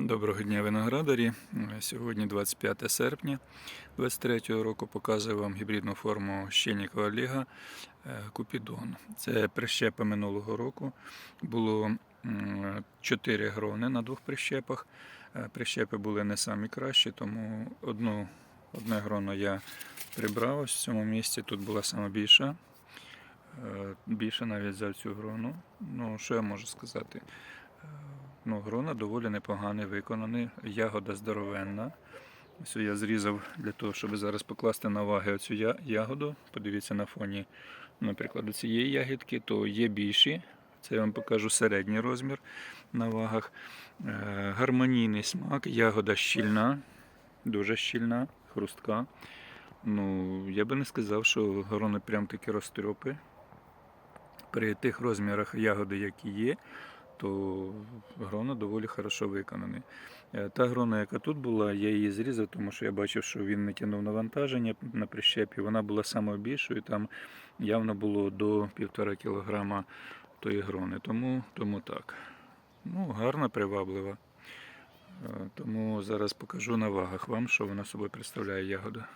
Доброго дня, виноградарі. Сьогодні 25 серпня 2023 року показую вам гібридну форму щенікова Олега е, Купідон. Це прищепи минулого року. Було 4 грони на двох прищепах. Е, Прищепи були не самі кращі, тому одну, одне гроно я прибрав ось в цьому місці. Тут була сама більша. Е, Більше навіть взяв цю грону. Ну, що я можу сказати? Ну, грона доволі непоганий виконаний, ягода здоровенна. Ось я зрізав для того, щоб зараз покласти на ваги оцю ягоду. Подивіться на фоні, наприклад, цієї ягідки, то є більші. Це я вам покажу середній розмір на вагах. Е, Гармонійний смак, ягода щільна, дуже щільна, хрустка. Ну, я би не сказав, що грони прям такі розтрьопи. При тих розмірах ягоди, які є, то грона доволі хорошо виконаний. Е, Та грона, яка тут була, я її зрізав, тому що я бачив, що він не тягнув навантаження на прищепі. Вона була самою більшою, там явно було до 1,5 кг тої грони. Тому, тому так. Ну, гарна, приваблива. Е, Тому зараз покажу на вагах вам, що вона собою представляє ягода.